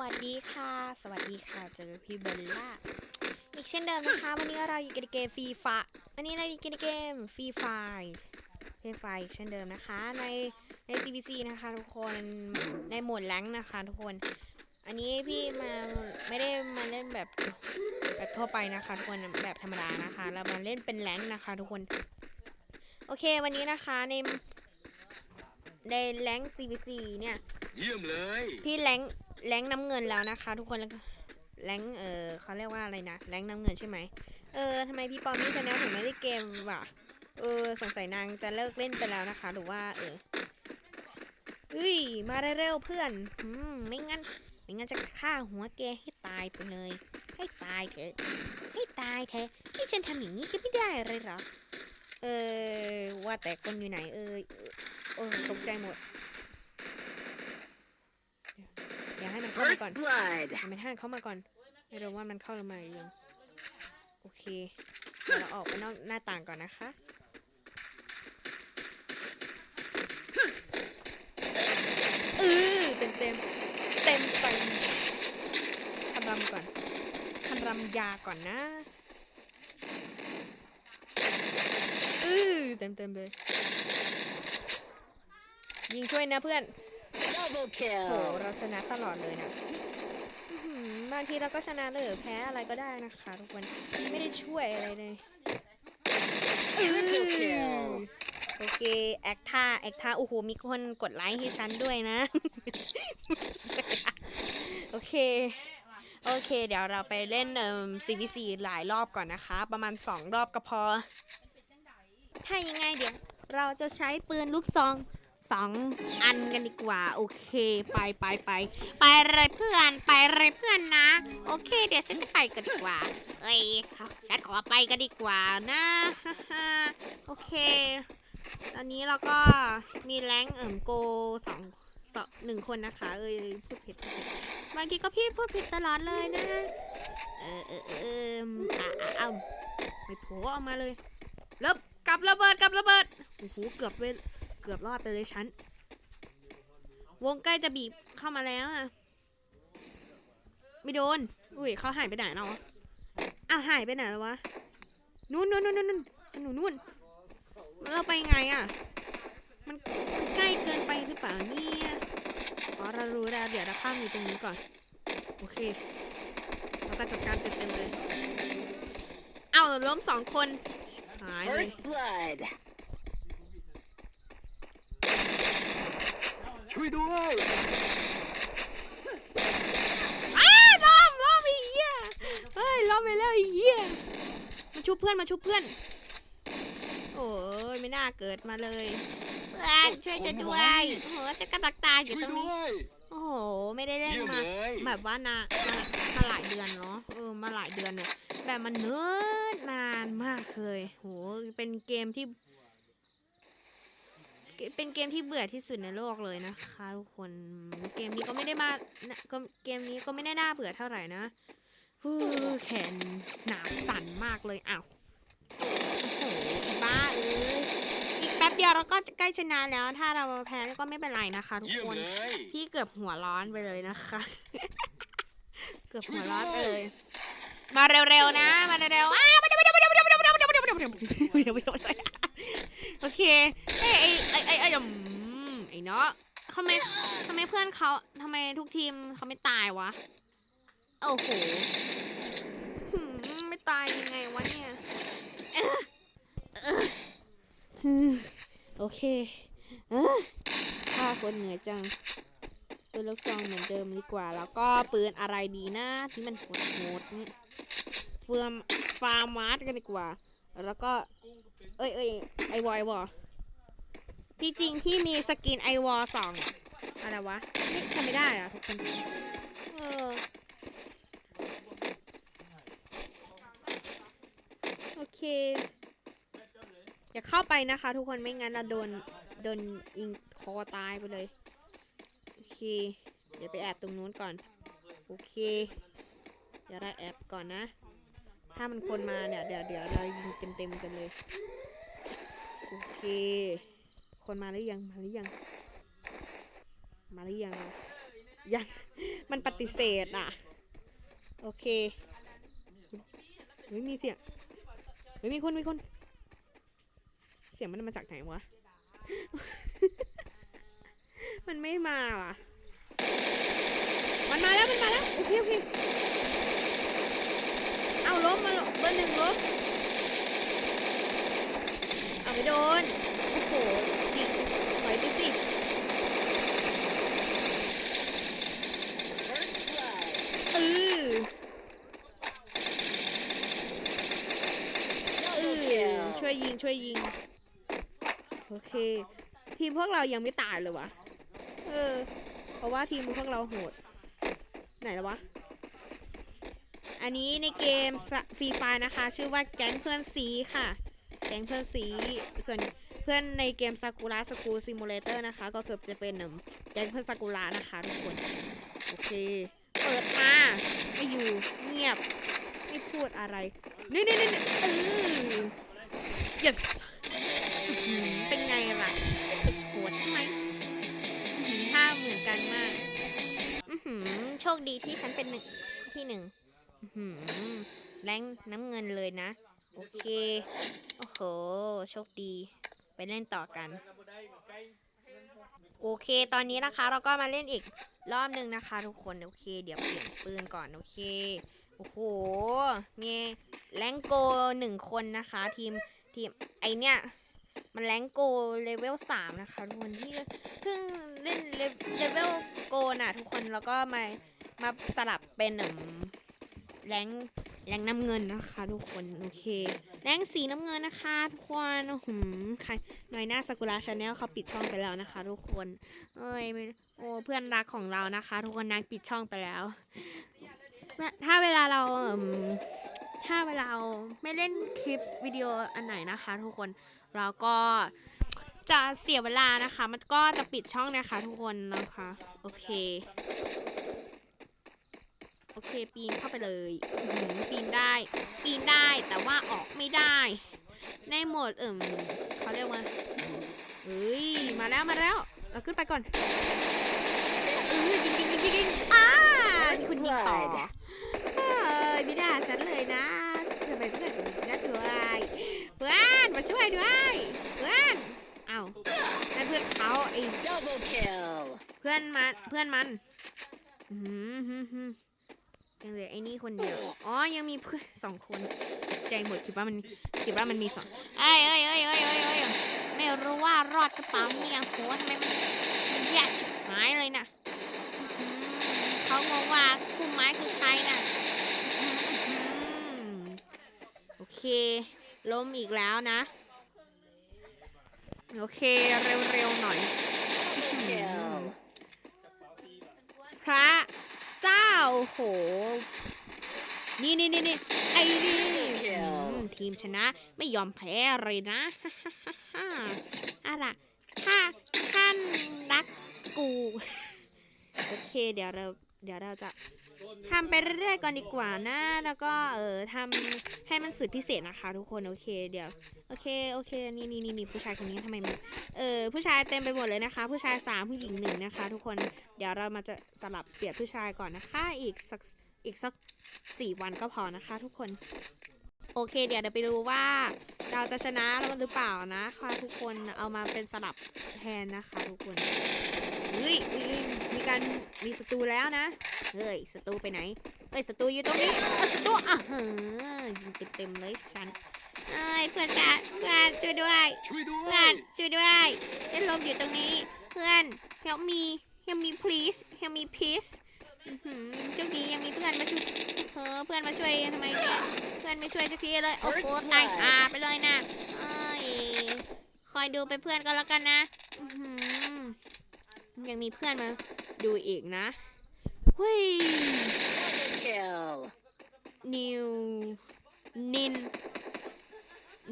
วัสดีค่ะ สวัสดีค่ะ เจอพี่เบลล่า อีกเช่นเดิมนะคะ วันนี้เราอยู่กันเกมฟรีฟาวันนี้เราอยู่กันเกมฟรีไฟฟรีไฟเช่นเดิมนะคะ ในในซีบีซีนะคะทุกคน ในโหมดแรงนะคะทุกคน อันนี้พี่มาไม่ได้มาเล่นแบบแบบทั่วไปนะคะทุกคนแบบธรรมดานะคะ เรามาเล่นเป็นแรงนะคะทุกคน โอเควันนี้นะคะในในแรง CBC เนี่ย เยี่ยมเลย พี่แรง แรงน้ำเงินแล้วนะคะ ทุกคนแรงเออเขาเรียกว่าอะไรนะแรงน้ำเงินใช่ไหมเออทำไมพี่ปอมมี่ชาแนลถึงไม่ได้เกมวะเออสงสัยนางจะเลิกเล่นไปแล้วนะคะ หรือว่าเออเฮ้ยมาเร็วเพื่อนอืมไม่งั้นไม่งั้นจะฆ่าหัวแกให้ตายไปเลย ให้ตายเถอะให้ตายเถอะที่ฉันทำอย่างนี้ก็ไม่ได้เลยหรอเออว่าแต่คนอยู่ไหนเออเออตกใจหมด อย่าให้มันเข้ามาก่อนอย่ามันห้างเข้ามาก่อน ไม่รู้ว่ามันเข้าหรือไม่ยังโอเคเราออกไปนอกหน้าต่างก่อนนะคะอือเต็มเต็มเต็มไปทำรำก่อนทำรำยาก่อนนะอือเต็มเต็มเลย ยิงช่วยนะเพื่อน โหเราชนะตลอดเลยนะบางทีเราก็ชนะเลยแพ้อะไรก็ได้นะคะทุกคนไม่ได้ช่วยอะไรเลยโอเค แอคท่าแอคท่าโอ้โหมีคนกดไลค์ให้ฉันด้วยนะ โอเค โอเค เดี๋ยวเราไปเล่นเอ่อซีวีซีหลายรอบก่อนนะคะ ประมาณสองรอบก็พอให้ยังไงเดี๋ยว เราจะใช้ปืนลูกซอง สองอันกันดีกว่า โอเค ไปไปไปไปเลยเพื่อนไปเลยเพื่อนนะ โอเค เดี๋ยวฉันจะไปกันดีกว่า เอ้ยฉันขอไปกันดีกว่านะโอเค ตอนนี้เราก็มีแรงเอิ่มโกสองสองหนึ่งคนนะคะ เอ้ยพูดผิดบางทีก็พี่พูดผิดตลอดเลยนะเออเออเออเอาไม่โผล่ออกมาเลยลบกับระเบิดกับระเบิดโอ้โหเกือบเว้น เกือบรอดไปเลยฉัน วงใกล้จะบีบเข้ามาแล้วอะ ไม่โดน อุ้ยเขาหายไปไหนเนาะอ้าหายไปไหนแล้ววะ นู่นนู่นนู่นนู่นหนูนู่นเราไปไงอะ มันใกล้เกินไปหรือเปล่าเนี่ยอ๋อเรารู้แล้วเดี๋ยวเราข้ามอยู่ตรงนี้ก่อน โอเค เราก็จัดการเต็มเลย เอ้าล้มสองคนหายเลย ช่วยด้วยอ้ล้อมล้อมไอ้เหี้ยเฮ้ยล้อมไปแล้วไอ้เหี้ยมาช่วยเพื่อนมาช่วยเพื่อน โอ้ยไม่น่าเกิดมาเลยเพื่อนช่วยจะด้วยโอ้โหจะกำลังตายอยู่ตรงนี้โอ้โห ไม่ได้เล่นมาแบบว่านมามาหลายเดือนเนาะเออมาหลายเดือนเนี่ยแบบมันเนิ่นนานมากเลยโหเป็นเกมที่ เป็นเกมที่เบื่อที่สุดในโลกเลยนะคะทุกคน เกมนี้ก็ไม่ได้มาเกมนี้ก็ไม่ได้น่าเบื่อเท่าไหร่นะฮู้แขนหนาสั่นมากเลยอ้าวโอ้โหบ้าเอ้ยอีกแป๊บเดียวเราก็ใกล้ชนะแล้ว ถ้าเราแพ้ก็ไม่เป็นไรนะคะทุกคน พี่เกือบหัวร้อนไปเลยนะคะ เกือบหัวร้อนเลย มาเร็วๆนะ มาเร็วๆอ้าวโอเค ไอ้ไอ้ไอ้ไอ้อมไอ้เนาะทำไมทำไมเพื่อนเขาทำไมทุกทีมเขาไม่ตายวะ โอ้โหไม่ตายยังไงวะเนี่ยโอเคฆ่าคนเหนื่อยจังตัวลูกซองเหมือนเดิมดีกว่า แล้วก็ปืนอะไรดีนะ ที่มันโหดโหดนี่เฟื่อมฟาร์มาร์ทกันดีกว่า แล้วก็ เอ้ยเอ้ยไอวอยวอ ที่จริงที่มีสกินไอวอลสองอะไรวะนี่ทำไม่ได้อะทุกคนเออโอเค อย่าเข้าไปนะคะทุกคนไม่งั้นเราโดนโดนยิงคอตายไปเลย โอเค เดี๋ยวไปแอบตรงนู้นก่อน โอเค เดี๋ยวเราแอบก่อนนะ ถ้ามันคนมาเนี่ย เดี๋ยวเดี๋ยวเรายิงเต็มเต็มๆกันเลย โอเค คนมาหรือยังมาหรือยัง มาหรือยังยัง มันปฏิเสธอะ โอเคเฮ้ยมีเสียงเฮ้ยมีคนมีคน เสียงมันมาจากไหนวะ มันไม่มาว่ะ มันมาแล้วมันมาแล้วโอเคโอเคเอาล้มมาเบอร์หนึ่งล้มเอาไปโดน โอ้โหยิงถอยไปสิ First blood. เออ เอ Double อ kill. ช่วยยิง โอเค ทีมพวกเรายังไม่ตายเลยวะเออ เพราะว่าทีมพวกเราโหด ไหนแล้ววะ อันนี้ในเกมฟรีไฟนะคะ ชื่อว่าแก๊งเพื่อนซีค่ะ แก๊งเพื่อนซีส่วนเพื่อนในเกมซากุระสกูซิมูเลเตอร์นะคะ ก็เกือบจะเป็นแก๊งเพื่อนซากุระนะคะทุกคน โอเค เปิดมาไม่อยู่เงียบ ไม่พูดอะไรนี่นี่นี่เออ เป็นไงล่ะสุดโหดใช่ไหมอื้อหือท่าเหมือนกันมากอือหือโชคดีที่ฉันเป็นหนึ่งที่หนึ่งอื้อหือแรงน้ำเงินเลยนะ โอเค โอ้โห โชคดี ไปเล่นต่อกัน โอเค ตอนนี้นะคะ เราก็มาเล่นอีกรอบหนึ่งนะคะ ทุกคน โอเค เดี๋ยวเปลี่ยนปืนก่อน โอเค โอ้โหมีแรงโกหนึ่งคนนะคะ ทีม ทีมไอเนี้ยมันแรงโกเลเวลสามนะคะทุกคนที่เพิ่งเล่นเลเวลโกน่ะทุกคนแล้วก็มามาสลับเป็นหล่งแรงแรงน้ำเงินนะคะทุกคนโอเค แรงสีน้ำเงินนะคะทุกคนโอ้โหใครหน่อยหน้าสกุระชาแนลเขาปิดช่องไปแล้วนะคะ ทุกคน เอ้ยโอ้เพื่อนรักของเรานะคะ ทุกคนนางปิดช่องไปแล้ว ถ้าเวลาเราเถ้าเวลาเราไม่เล่นคลิปวิดีโออันไหนนะคะ ทุกคนเราก็จะเสียเวลานะคะ มันก็จะปิดช่องนะคะทุกคนนะคะโอเค โอเคปีนเข้าไปเลยปีนได้ ปีนได้แต่ว่าออกไม่ได้ ในโหมดเอิ่มเขาเรียกว่าเฮ้ยมาแล้วมาแล้ว เราขึ้นไปก่อนเออยิงยิงยิงยิงยิงอ่าคุณยิงต่อเอ้ยไม่ได้ฉันเลยนะทำไมเพื่อนถึงนั่นด้วยเพื่อน มาช่วยด้วยเพื่อนเอ้านั่นเพื่อนเขาไอ้ Double kill. เพื่อนมันเพื่อนมันอืมฮึฮึยังเหลือไอ้นี่คนเดียวอ๋อยังมีเพื่อนสองคนตกใจหมดคิดว่ามันคิดว่ามันมีสองเอ้ยเอ้ยเอ้ยเอ้ยเอ้ยเอ้ยไม่รู้ว่ารอดกระเป๋าเนี่ยโหทำไมมันมันแยกชิบหายเลยนะอื้อหือเขางงว่าคู่ไม้คือใครน่ะอืมโอเค ล้มอีกแล้วนะ โอเค เร็วๆหน่อย พระเจ้าโห นี่นี่นี่นี่ไอ้นี่อืมทีมชนะไม่ยอมแพ้เลยนะอะไรถ้าท่านรักกู โอเค เดี๋ยวเรา เดี๋ยวเราจะทำไปเรื่อยๆก่อนดีกว่านะ แล้วก็เออทำให้มันสุดพิเศษนะคะ ทุกคนโอเคเดี๋ยวโอเคโอเคนี่นี่นี่นี่ผู้ชายคนนี้ทำไมมันเออผู้ชายเต็มไปหมดเลยนะคะ ผู้ชายสามผู้หญิงหนึ่งนะคะ ทุกคนเดี๋ยวเรามาจะสลับเปลี่ยนผู้ชายก่อนนะคะอีกสักอีกสักสี่วันก็พอนะคะ ทุกคน โอเค เดี๋ยวเดี๋ยวไปดูว่า เราจะชนะหรือเปล่านะคะทุกคนเอามาเป็นสลับแทนนะคะ ทุกคน เฮ้ยเฮ้ยเฮ้ยมีการมีศัตรูแล้วนะ เฮ้ยศัตรูไปไหน เฮ้ยศัตรูอยู่ตรงนี้เอ้ยศัตรูอะเฮ้ยยิงเต็มๆเลยฉันเอ้ยเพื่อนจ้าเพื่อนช่วยด้วย ช่วยด้วเพื่อยนช่วยด้วยเล่นลมอยู่ตรงนี้ เพื่อน help me help me please help me please อื้อหือโชคดียังมีเพื่อนมาช่วยเออเพื่อนมาช่วยทำไมเนี่ยเพื่อนไม่ช่วยสักทีเลยโอ้โห First blood ตายอาไปเลยนะเอ้ยคอยดูไปนเพื่อนก็แล้วกันนะอื้อหือ ยังมีเพื่อนมาดูอีกนะเฮ้ย Double kill. นิวนิน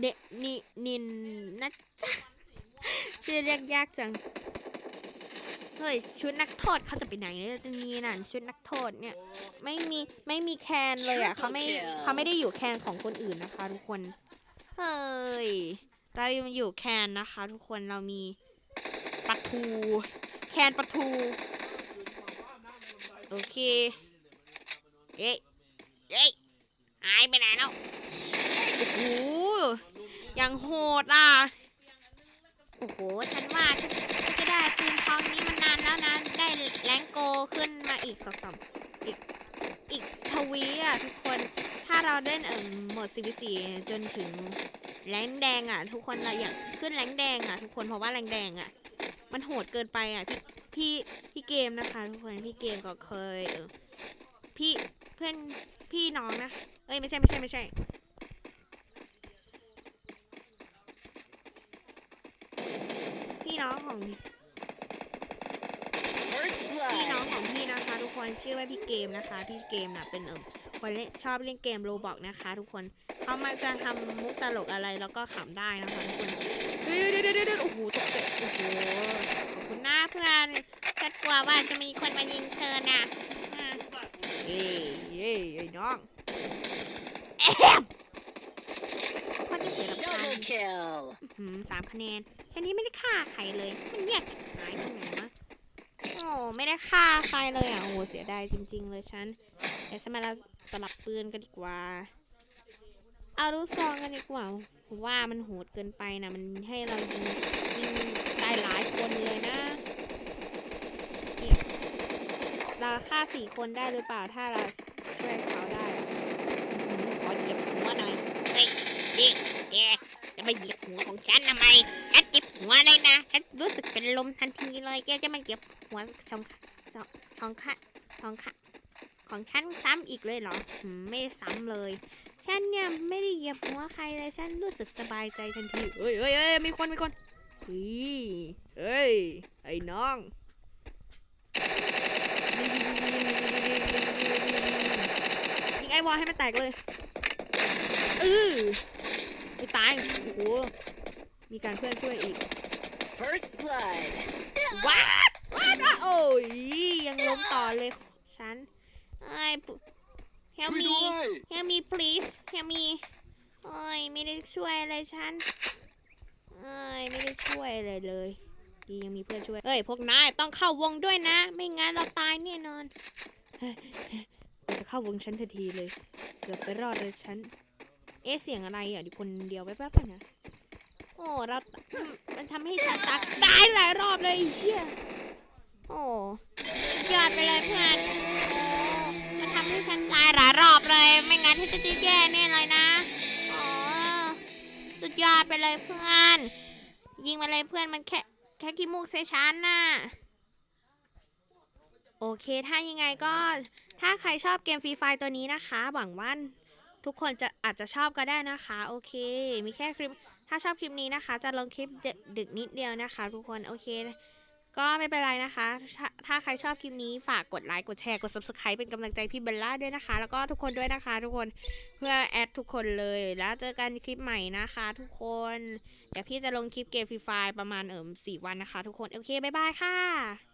เดนินินนะจ๊ะชื่อเรียกยากจัง เฮ้ย ชุดนักโทษเขาจะไปไหนเนี่ยนี่นั่นชุดนักโทษเนี่ย ไม่มีไม่มีแคนเลยอะเขาไม่ Triple kill เขาไม่ได้อยู่แคนของคนอื่นนะคะทุกคน เฮ้ย เราอยู่แคนนะคะทุกคนเรามีปลาทู แคนปลาทูโอเค เอ๊ะเอ๊ะหายไปไหนแล้วโอ้โหยังโหดอะ โอ้โห ฉันว่าฉันจะได้ปืนทองนี้มานานแล้วนะ ได้แรงโกขึ้นมาอีกสองสามอีก อีกทวีอะทุกคน ถ้าเราเล่นเอ่อหมด CVC จนถึงแรงแดงอะ ทุกคนเราอยากขึ้นแรงแดงอะ ทุกคนเพราะว่าแรงแดงอะ มันโหดเกินไปอะ พี่ พี่เกมนะคะ ทุกคน พี่เกมก็เคยเออพี่เพื่อนพี่น้องนะ เอ้ยไม่ใช่ไม่ใช่ไม่ใช่ พี่น้องของ พี่น้องของพี่นะคะ ทุกคนชื่อว่าพี่เกมนะคะ พี่เกมน่ะเป็นเอิมคนเล่นชอบเล่นเกมโรบอกนะคะ ทุกคนเขามักจะทำมุกตลกอะไรแล้วก็ขำได้นะคะทุกคนเฮ้ยเดี๋ยวเดี๋ยวเดี๋ยวโอ้โหตกใจ อ้โหขอบคุณหน้าเพื่อนฉันกลัวว่าจะมีคนมายิงเธอน่ะอะเย้เย้ไอ้น้องแอมคนที่เสียกับการ Double kill. หืมสามคะแนนฉันนี้ไม่ได้ฆ่าใครเลย มันแยกหายตรงไหนวะ โอ้ไม่ได้ฆ่าใครเลยอะ โอ้เสียดายจริง ๆ เลยฉันเดี๋ยวฉันมเราสลับปืนกันดีกว่า เอาลูกซองกันดีกว่าผมว่ามันโหดเกินไปนะมันให้เรายิงยิงได้หลายคนเลยนะเราฆ่าสี่คนได้หรือเปล่าถ้าเราช่วยเขาได้ขอเหยียบหัวหน่อยเฮ้ยนี่แกจะมาเหยียบหัวของฉันทำไมฉันเจ็บหัวเลยนะฉันรู้สึกเป็นลมทันทีเลยแกจะมาเหยียบหัวของของของข้าของข้าของฉันซ้ำอีกเลยเหรอหืมไม่ซ้ำเลย ฉันเนี่ยไม่ได้เหยียบหัวใครเลยฉันรู้สึกสบายใจทันทีเฮ้ยเฮ้ยเฮ้ยมีคนมีคนเฮ้ยเฮ้ยไอ้น้องยิงไอ้วอลให้มันแตกเลยเออไม่ตายโอ้โหมีการเพื่อนช่วยอีก First blood. ว้าดว้าดว้าดโอ้ยยังล้มต่อเลยฉันเอ้ ย help me help me please help me เอ้ยไม่ได้ช่วยอะไรฉันเอ้ยไม่ได้ช่วยอะไรเลยดียังมีเพื่อนช่วยเอ้ยพวกนายต้องเข้าวงด้วยนะ ไม่งั้นเราตายแน่นอนเฮ้ยกูจะเข้าวงฉันทันทีเลยเกือบไปรอดเลยฉันเอ๊ะเสียงอะไรอะอยู่คนเดียวแป๊บๆนะโอ้เรามันทำให้ฉันตักตายหลายรอบเลยไอ้เฮียโอ้ยอดไปเลยเพื่อนโอ้มัน ทำให้ฉันตายหลายรอบเลย ไม่งั้นที่จะจะแย่แน่เลยนะโอ้สุดยอดไปเลยเพื่อน ยิงมาเลยเพื่อนมันแค่แค่ขี้มูกใส่ฉันน่ะโอเค ถ้ายังไงก็ถ้าใครชอบเกมฟรีไฟตัวนี้นะคะ หวังว่าทุกคนจะอาจจะชอบก็ได้นะคะ โอเค มีแค่คลิป ถ้าชอบคลิปนี้นะคะ จะลงคลิปดึกนิดเดียวนะคะ ทุกคน โอเค ก็ไม่เป็นไรนะคะ ถ้าใครชอบคลิปนี้ฝากกดไลค์ กดแชร์ กด subscribe เป็นกำลังใจพี่เบลล่าด้วยนะคะ แล้วก็ทุกคนด้วยนะคะ ทุกคน เพื่อแอดทุกคนเลย แล้วเจอกันคลิปใหม่นะคะ ทุกคน เดี๋ยวพี่จะลงคลิปเกมฟรีไฟประมาณเอิมสี่วันนะคะ ทุกคน โอเค บ๊ายบายค่ะ